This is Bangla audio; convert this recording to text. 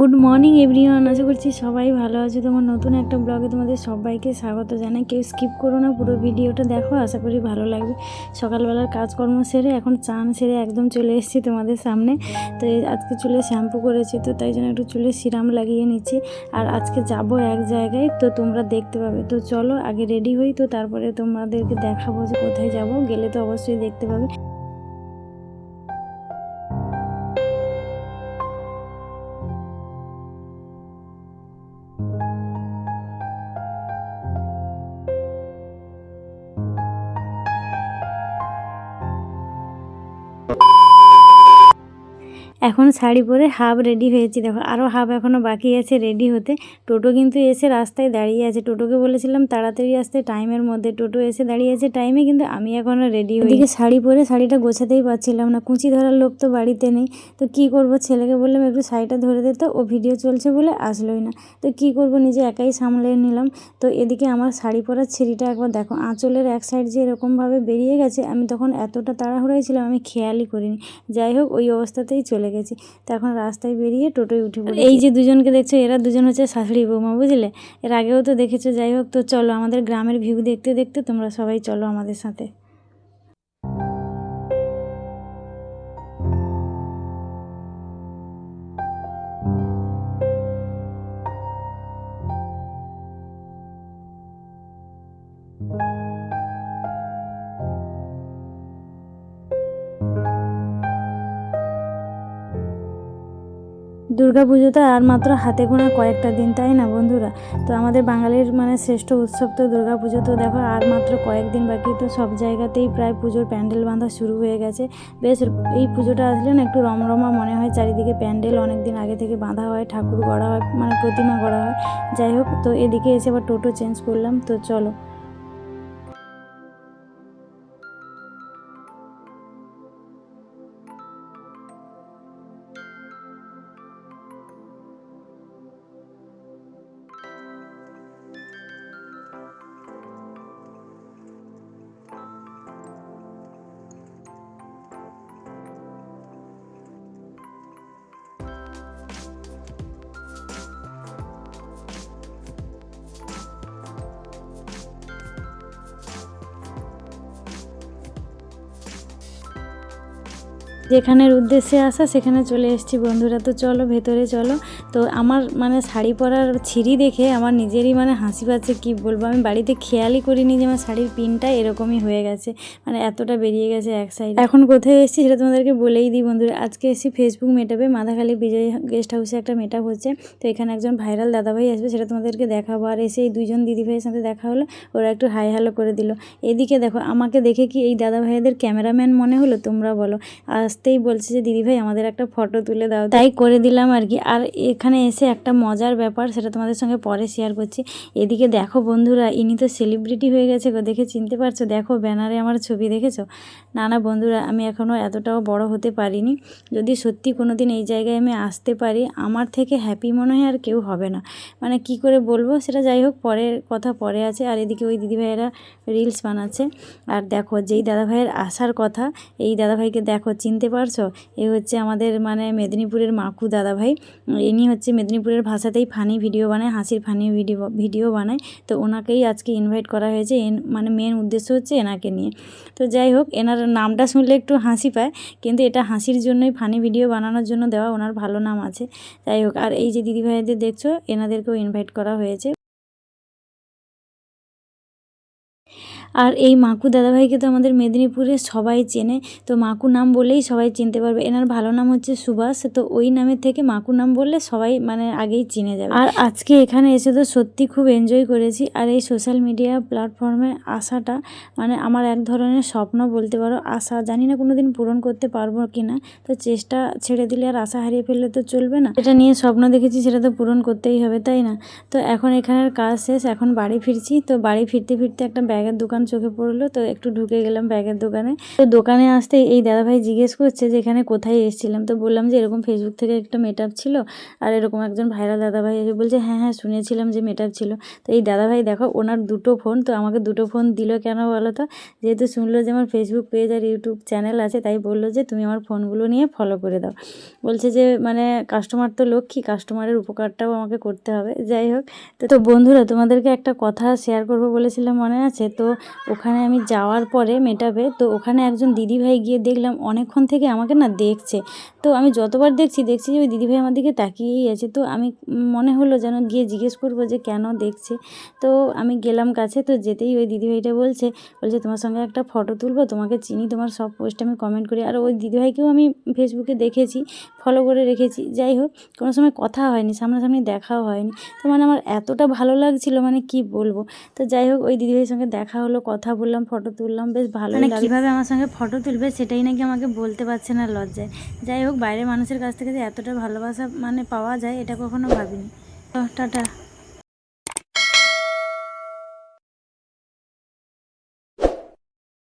গুড মর্নিং এভরিওয়ান আশা করছি সবাই ভালো আছে। তোমার নতুন একটা ব্লগে তোমাদের সবাইকে স্বাগত জানাই। কেউ স্কিপ করো না, পুরো ভিডিওটা দেখো। আশা করি ভালো লাগবে। সকালবেলার কাজকর্ম সেরে এখন চান সেরে একদম চলে এসেছি তোমাদের সামনে। তো আজকে চুলে শ্যাম্পু করেছি, তো তাই জন্য একটু চুলে সিরাম লাগিয়ে নিচ্ছি। আর আজকে যাব এক জায়গায়, তো তোমরা দেখতে পাবে। তো চলো আগে রেডি হই, তো তারপরে তোমাদেরকে দেখাবো যে কোথায় যাব। গেলে তো অবশ্যই দেখতে পাবে। এখন শাড়ি পরে হাফ রেডি হয়েছি। দেখো আরও হাফ এখনও বাকি আছে রেডি হতে। টোটো কিন্তু এসে রাস্তায় দাঁড়িয়ে আছে। টোটোকে বলেছিলাম তাড়াতাড়ি আসতে টাইমের মধ্যে। টোটো এসে দাঁড়িয়ে আছে টাইমে কিন্তু আমি এখনও রেডি হই এদিকে শাড়ি পরে শাড়িটা গোছাতেই পারছিলাম না। কুচি ধরার লোক তো বাড়িতে নেই। তো কি করব? ছেলেকে বললাম, একটু শাড়িটা ধরে দিতে ও ভিডিও চলছে বলে আসলোই না। তো কি করব? নিজে একাই সামলে নিলাম। তো এদিকে আমার শাড়ি পরার ছিঁড়িটা একবার দেখো, আঁচলের এক সাইড যে এরকমভাবে বেরিয়ে গেছে, আমি তখন এতটা তাড়াহুড়োয় ছিলাম, আমি খেয়ালই করিনি। যাই হোক, ওই অবস্থাতেই চলে গেছি। তো এখন রাস্তায় বেরিয়ে টোটোয় উঠে পড়ি এই যে দুজনকে দেখছ, এরা দুজন হচ্ছে শাশুড়ি বৌমা, বুঝলে? এর আগেও তো দেখেছ, যাই হোক, তো চলো আমাদের গ্রামের ভিউ দেখতে দেখতে তোমরা সবাই চলো আমাদের সাথে। দুর্গা পুজো তো আর মাত্র হাতে গোনা কয়েকটা দিন, তাই না বন্ধুরা? তো আমাদের বাঙালির মানে শ্রেষ্ঠ উৎসব তো দুর্গা পুজো। তো দেখো, আর মাত্র কয়েকদিন বাকি, তো সব জায়গাতেই প্রায় পুজোর প্যান্ডেল বাঁধা শুরু হয়ে গেছে। বেশ, এই পুজোটা আসলে না একটু রমরমা মনে হয়, চারিদিকে প্যান্ডেল অনেক দিন আগে থেকে বাঁধা হয়, ঠাকুর গড়া হয় মানে প্রতিমা গড়া হয়। যাই হোক, তো এদিকে এসে আবার টোটো চেঞ্জ করলাম, তো চলো। যেখানের উদ্দেশ্যে আসা, সেখানে চলে এসেছি। বন্ধুরা, তো চলো, ভেতরে চলো। তো আমার মানে শাড়ি পরার ছিঁড়ি দেখে আমার নিজেরই মানে হাসি পাচ্ছে, কী বলব? আমি বাড়িতে খেয়ালই করিনি যে আমার শাড়ির পিনটা এরকমই হয়ে গেছে। মানে এতটা বেরিয়ে গেছে এক সাইড এখন কোথায় এসেছি সেটা তোমাদেরকে বলেই দিই, বন্ধুরা। আজকে এসেছি ফেসবুক মেটাপে মাথাখালি বিজয় গেস্ট হাউসে একটা মেটাপ হচ্ছে। তো এখানে একজন ভাইরাল দাদাভাই আসবে, সেটা তোমাদেরকে দেখাবো। আর এসে এই দুজন দিদিভাইয়ের সাথে দেখা হলো, ওরা একটু হাই হ্যালো করে দিল। এদিকে দেখো, আমাকে দেখে কি এই দাদাভাইদের ক্যামেরাম্যান মনে হলো? তোমরা বলো। আসতেই বলছে যে দিদিভাই আমাদের একটা ফটো তুলে দাও। তাই করে দিলাম আর কি। আর এখানে এসে একটা মজার ব্যাপার, সেটা তোমাদের সঙ্গে পরে শেয়ার করছি। এদিকে দেখো বন্ধুরা, ইনি তো সেলিব্রিটি হয়ে গেছে গো, দেখে চিনতে পারছ? দেখো ব্যানারে আমার ছবি দেখেছ? না না বন্ধুরা, আমি এখনও এতটাও বড় হতে পারিনি। যদি সত্যি কোনো দিন এই জায়গায় আমি আসতে পারি, আমার থেকে হ্যাপি মনে হয় আর কেউ হবে না। মানে কি করে বলব? সেটা যাই হোক, পরের কথা পরে আছে। আর এদিকে ওই দিদিভাইয়েরা রিলস বানাচ্ছে। আর দেখো, যেই দাদাভাইয়ের আসার কথা, এই দাদাভাইকে দেখো, চিনতে পারছ? এ হচ্ছে আমাদের মানে মেদিনীপুরের মাকু দাদাভাই। ইনি হচ্ছে মেদিনীপুরের ভাষাতেই ফানি ভিডিও বানায়, হাসির ফানি ভিডিও ভিডিও বানায়। তো ওনাকেই আজকে ইনভাইট করা হয়েছে। মানে মেন উদ্দেশ্য হচ্ছে এনাকে নিয়ে। তো যাই হোক, এনার নামটা শুনলে একটু হাসি পায়। কিন্তু এটা হাসির জন্যই ফানি ভিডিও বানানোর জন্য দেওয়া, ওনার ভালো নাম আছে। যাই হোক, আর এই যে দিদিভাইদের দেখছ, এনাদেরকেও ইনভাইট করা হয়েছে। আর এই মাকু দাদাভাইকে তো আমাদের মেদিনীপুরে সবাই চেনে। তো মাকু নাম বললেই সবাই চিনতে পারবে। এনার ভালো নাম হচ্ছে সুভাষ। তো ওই নামের থেকে মাকু নাম বললে সবাই মানে আগেই চিনে যাবে। আর আজকে এখানে এসে তো সত্যি খুব এনজয় করেছি। আর এই সোশ্যাল মিডিয়া প্ল্যাটফর্মে আসাটা মানে আমার এক ধরনের স্বপ্ন বলতে পারো। আশা জানি না কোনো দিন পূরণ করতে পারব কি না তো চেষ্টা ছেড়ে দিলে আর আশা হারিয়ে ফেললে তো চলবে না। এটা নিয়ে স্বপ্ন দেখেছি সেটা তো পূরণ করতেই হবে, তাই না? তো এখন এখানের কাজ শেষ। এখন বাড়ি ফিরছি। তো বাড়ি ফিরতে ফিরতে একটা ব্যাগের দোকান দোকান চোখে পড়ল, তো একটু ঢুকে গেলাম ব্যাগের দোকানে। তো দোকানে আসতে এই দাদাভাই জিজ্ঞেস করছে যে এখানে কোথায় এসেছিলাম, তো বললাম যে এরকম ফেসবুক থেকে একটা মেটআপ ছিল, আর এরকম একজন ভাইরাল দাদাভাই এসে বলছে হ্যাঁ হ্যাঁ শুনেছিলাম যে মেট ছিল। তো এই দাদাভাই দেখো, ওনার দুটো ফোন তো আমাকে দুটো ফোন দিল কেন বলো তো? যেহেতু শুনলো যে আমার ফেসবুক পেজ আর ইউটিউব চ্যানেল আছে, তাই বলল যে তুমি আমার ফোনগুলো নিয়ে ফলো করে দাও। বলছে যে মানে কাস্টমার তো লক্ষ্মী কাস্টমারের উপকারটাও আমাকে করতে হবে। যাই হোক, তো বন্ধুরা তোমাদেরকে একটা কথা শেয়ার করব বলেছিলাম মনে আছে, তো ওখানে আমি যাওয়ার পরে মেটাবে, তো ওখানে একজন দিদিভাই গিয়ে দেখলাম অনেকক্ষণ থেকে আমাকে না দেখছে। তো আমি যতবার দেখছি দেখছি যে ওই দিদিভাই আমার দিকে তাকিয়েই আছে। তো আমি মনে হলো যেন গিয়ে জিজ্ঞেস করব যে কেন দেখছে। তো আমি গেলাম কাছে, তো যেতেই ওই দিদিভাইটা বলছে বলছে, তোমার সঙ্গে একটা ফটো তুলবো, তোমাকে চিনি, তোমার সব পোস্টে আমি কমেন্ট করি। আর ওই দিদিভাইকেও আমি ফেসবুকে দেখেছি ফলো করে রেখেছি। যাই হোক, কোনো সময় কথা হয়নি, সামনাসামনি দেখাও হয়নি। তো মানে আমার এতটা ভালো লাগছিল মানে কি বলব? তো যাই হোক, ওই দিদিভাইয়ের সঙ্গে দেখা হলো কথা বললাম ফটো তুললাম বেশ ভালো মানে কীভাবে আমার সঙ্গে ফটো তুলবে সেটাই নাকি আমাকে বলতে পারছে না লজ্জায়। যাই হোক বাইরের মানুষের কাছ থেকে যে এতটা ভালোবাসা মানে পাওয়া যায় এটা কখনো ভাবিনি। টাটা।